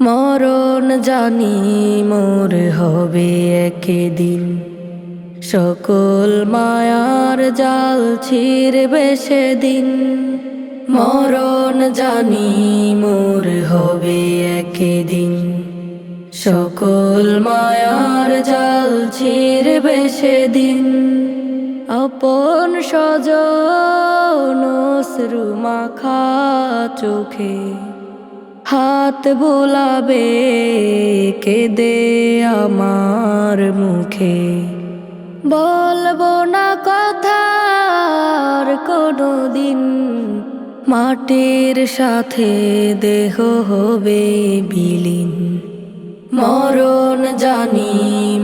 মরণ জানি মোর হবে একদিন। সকল মায়ার জাল ছিড়বে সেদিন। মরণ জানি মোর হবে একদিন। সকল মায়ার জাল ছিড়বে সেদিন। আপন স্বজন অশ্রু মাখা চোখে হাত বোলাবে কেদে আমার মুখে। বলব না কথার কোনো দিন মাটির সাথে দেহ হবে বিলীন। মরণ জানি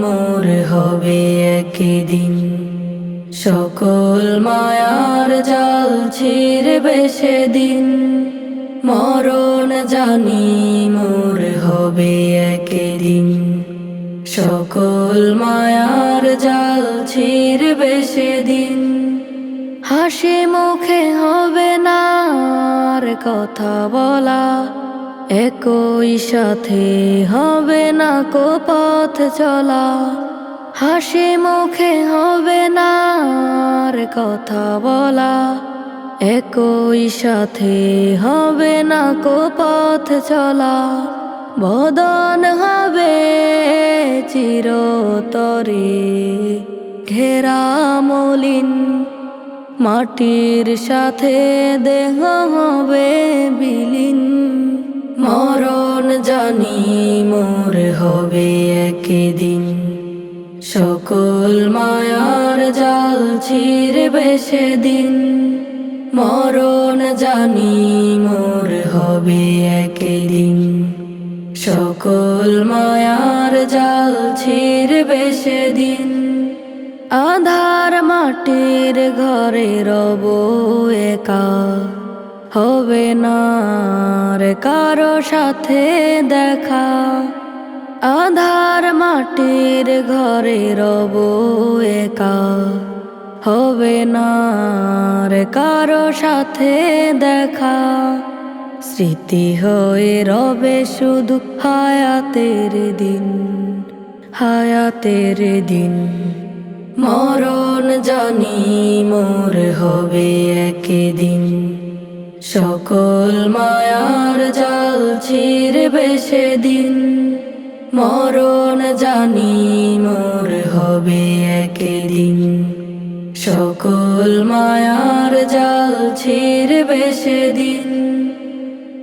মোর হবে একদিন। সকল মায়ার জাল ছিড়বে সেদিন। মরণ জানি মোর হবে একদিন। সকল মায়ার জাল ছিড়বে সেদিন। হাসি মুখে হবে না আর কথা বলা। একই সাথে হবে না কো পথ চলা। হাসি মুখে হবে না আর কথা বলা। একই সাথে হবে না কো পথ চলা। বদন হবে চিরতরে। ঘেরা মলিন মাটির সাথে দেহ হবে বিলীন। মরণ জানি মোর হবে একদিন। সকল মায়ার জাল ছিড়বে সেদিন। মরণ জানি মোর হবে একদিন সকল মায়ার জাল ছিড়বে সেদিন। আধার মাটির ঘরে রব একা হবে না কারও সাথে দেখা। আধার মাটির ঘরে রব একা হবে না রে কারও সাথে দেখা। স্মৃতি হয়ে রবে শুধু হায়াতের দিন হায়াতের দিন। মরণ জানি মোর হবে একদিন। সকল মায়ার জাল ছিড়বে সেদিন। মরণ জানি মোর হবে একদিন। সকল মায়ার জাল ছিড়বে সেদিন।